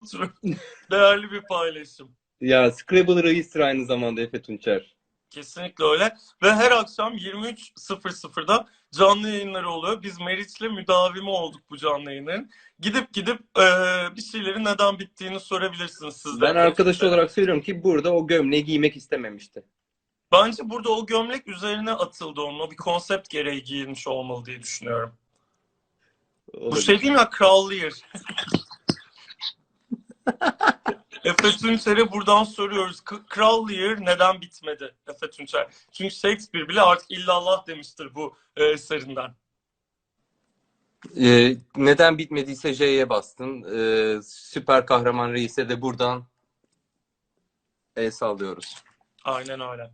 Değerli bir paylaşım. Ya Scrabble reistir aynı zamanda Efe Tunçer. Kesinlikle öyle. Ve her akşam 23.00'da canlı yayınları oluyor. Biz Meriç'le müdavimi olduk bu canlı yayınların. Gidip gidip e, bir şeylerin neden bittiğini sorabilirsiniz siz de. Ben arkadaş olarak söylüyorum ki burada o gömleği giymek istememişti. Bence burada o gömlek üzerine atıldı onun. O bir konsept gereği giyilmiş olmalı diye düşünüyorum. Bu Olabilir. şey değil mi ya Kral Lear? Efe Tunçer'e buradan soruyoruz. K- Kral Lear neden bitmedi Efe Tunçer? Çünkü Shakespeare bile artık illallah demiştir bu e, eserinden. Ee, neden bitmediyse J'ye bastın. Ee, süper kahraman reise de buradan el sallıyoruz. Aynen öyle.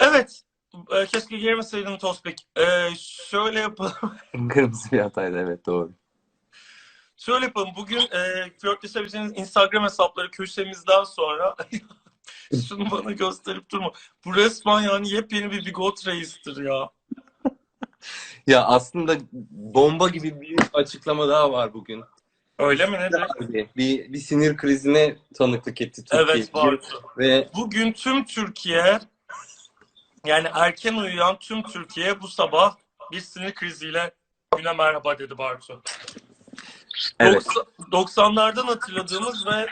Evet. e, keşke girmeseydin Tospik. E, şöyle yapalım. Kırmızı bir hataydı evet doğru. Şöyle yapalım. Bugün e, flörtleşebileceğiniz Instagram hesapları köşemizden sonra şunu bana gösterip durma. Bu resmen yani yepyeni bir bigot reistir ya. Ya aslında bomba gibi bir açıklama daha var bugün. Öyle mi nedir? Bir, bir sinir krizine tanıklık etti Türkiye. Evet. Ve Bugün tüm Türkiye yani erken uyuyan tüm Türkiye bu sabah bir sinir kriziyle güne merhaba dedi Bartu. Evet. 90'lardan hatırladığımız ve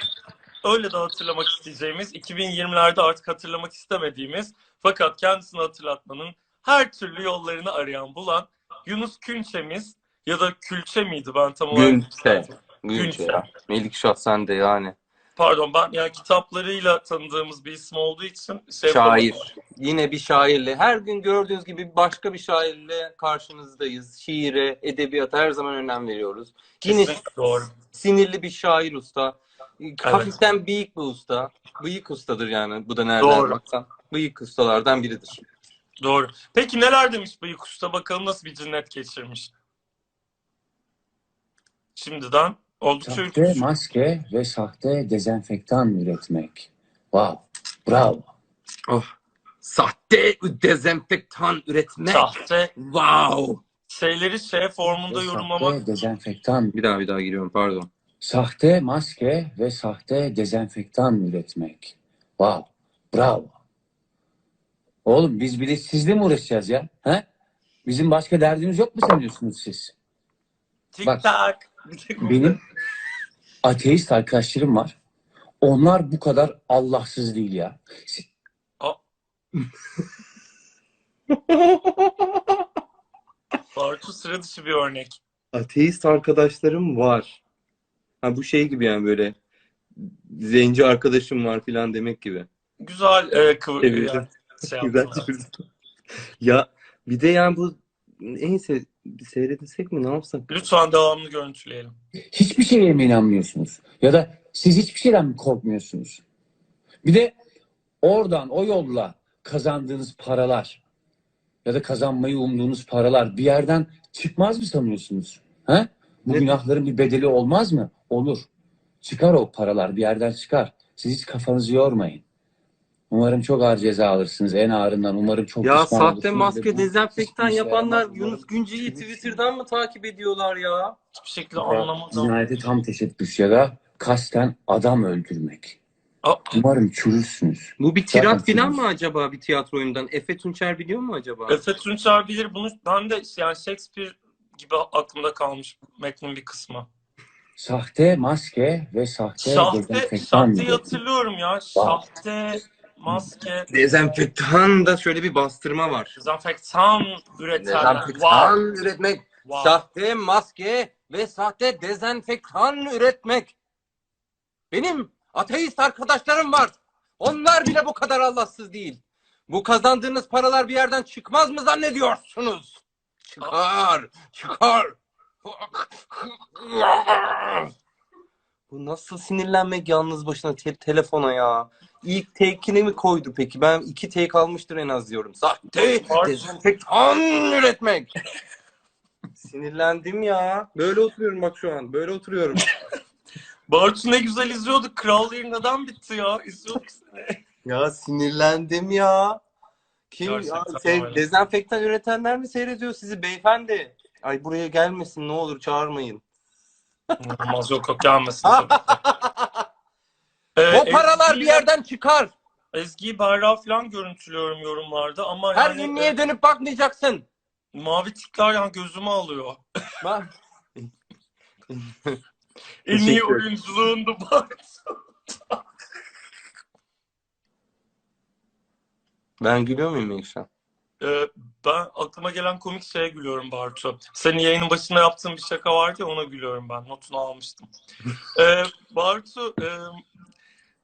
öyle de hatırlamak isteyeceğimiz, 2020'lerde artık hatırlamak istemediğimiz fakat kendisini hatırlatmanın her türlü yollarını arayan bulan Yunus Künçemiz ya da Külçe miydi ben tam olarak? Günçe. Günçe Günçe. ya. Melikşah sen de yani. Pardon ben yani kitaplarıyla tanıdığımız bir isim olduğu için şey Şair. Yine bir şairle. Her gün gördüğünüz gibi başka bir şairle karşınızdayız. Şiire, edebiyata her zaman önem veriyoruz. Yine doğru. sinirli bir şair usta. Hafiften büyük bir usta. Bıyık ustadır yani. Bu da nereden Doğru. baksan. Bıyık ustalardan biridir. Doğru. Peki neler demiş Bıyık Usta? Bakalım nasıl bir cinnet geçirmiş. Şimdiden oldukça Sahte ürkütücü. maske ve sahte dezenfektan üretmek. Wow. Bravo. Oh. Sahte dezenfektan üretmek. Sahte Wow. şeyleri şey formunda Ve yorumlamak Sahte dezenfektan. Bir daha bir daha giriyorum pardon. Sahte maske ve sahte dezenfektan üretmek. Wow. Bravo. Oğlum biz bilinçsizle mi uğraşacağız ya? He? Bizim başka derdimiz yok mu sanıyorsunuz siz? tik Bak. tak. Bir tek. Benim ateist arkadaşlarım var. Onlar bu kadar Allahsız değil ya. Bartu sıra dışı bir örnek. Ateist arkadaşlarım var. Ha bu şey gibi yani böyle zenci arkadaşım var filan demek gibi. Güzel e, kıvır, yani, şey Güzel çevirdim. ya bir de yani bu neyse bir seyredinsek mi ne yapsak? Lütfen devamlı görüntüleyelim. Hiçbir şeye mi inanmıyorsunuz? Ya da siz hiçbir şeyden mi korkmuyorsunuz? Bir de oradan o yolla kazandığınız paralar ya da kazanmayı umduğunuz paralar bir yerden çıkmaz mı sanıyorsunuz? He? Bu Ne- günahların bir bedeli olmaz mı? Olur. Çıkar o paralar bir yerden çıkar. Siz hiç kafanızı yormayın. Umarım çok ağır ceza alırsınız. En ağırından umarım çok Ya pişman sahte olursunuz ve maske bu dezenfektan hiçbir işe yapanlar yaramaz. Yunus Günce'yi hiçbir- Twitter'dan mı takip ediyorlar ya? Hiçbir şekilde anlamadım. Cinayete tam teşebbüs ya da kasten adam öldürmek. Aa, Umarım çürürsünüz. Bu bir Zaten tirat filan çürümüş. mı acaba bir tiyatro oyundan? Efe Tunçer biliyor mu acaba? Efe Tunçer bilir bunu. Ben de yani Shakespeare gibi aklımda kalmış metnin bir kısmı. Sahte maske ve sahte Şahte, dezenfektan üretmek. hatırlıyorum ya. Şahte, maske, Dezenfektan da şöyle bir bastırma var. dezenfektan üretenler. Wow. Dezenfektan üretmek. wow. Sahte maske ve sahte dezenfektan üretmek. Benim ateist arkadaşlarım var. Onlar bile bu kadar Allahsız değil. Bu kazandığınız paralar bir yerden çıkmaz mı zannediyorsunuz? Çıkar, çıkar. Bu nasıl sinirlenmek yalnız başına te- telefona ya? İlk take'ini mi koydu peki? Ben iki take almıştır en az diyorum. Sahte Var. dezenfektan üretmek. Sinirlendim ya. Böyle oturuyorum bak şu an. Böyle oturuyorum. Bartu ne güzel izliyorduk. Kral neden bitti ya? İzliyorduk seni. ya sinirlendim ya. Kim ya, Gerçekten şey, öyle. dezenfektan üretenler mi seyrediyor sizi beyefendi? Ay buraya gelmesin ne olur çağırmayın. Yok gelmesin. Ee, o paralar bir yerden çıkar. Ezgi'yi Berra falan görüntülüyorum yorumlarda ama Her yani, ünlüye dönüp bakmayacaksın. mavi tikler yani gözümü alıyor. Bak. En iyi Bartu. Ben gülüyor muyum Melisa? Ee, ben aklıma gelen komik şeye gülüyorum Bartu. Senin yayının başında yaptığın bir şaka vardı ya ona gülüyorum ben. Notunu almıştım. Ee, Bartu e,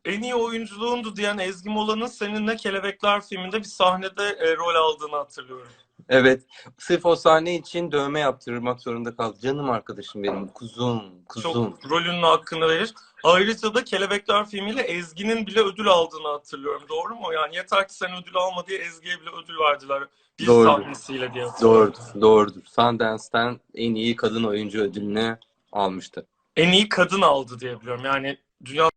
en iyi oyunculuğundu diyen Ezgi Mola'nın seninle Kelebekler filminde bir sahnede e, rol aldığını hatırlıyorum. Evet. Sırf o sahne için dövme yaptırmak zorunda kaldı. Canım arkadaşım benim. Kuzum. Kuzum. Çok rolünün hakkını verir. Ayrıca da Kelebekler filmiyle Ezgi'nin bile ödül aldığını hatırlıyorum. Doğru mu? Yani yeter ki sen ödül alma diye Ezgi'ye bile ödül verdiler. Bir Doğru. sahnesiyle diye hatırlıyorum. Doğrudur. Doğrudur. Sundance'ten en iyi kadın oyuncu ödülünü almıştı. En iyi kadın aldı diye biliyorum. Yani dünya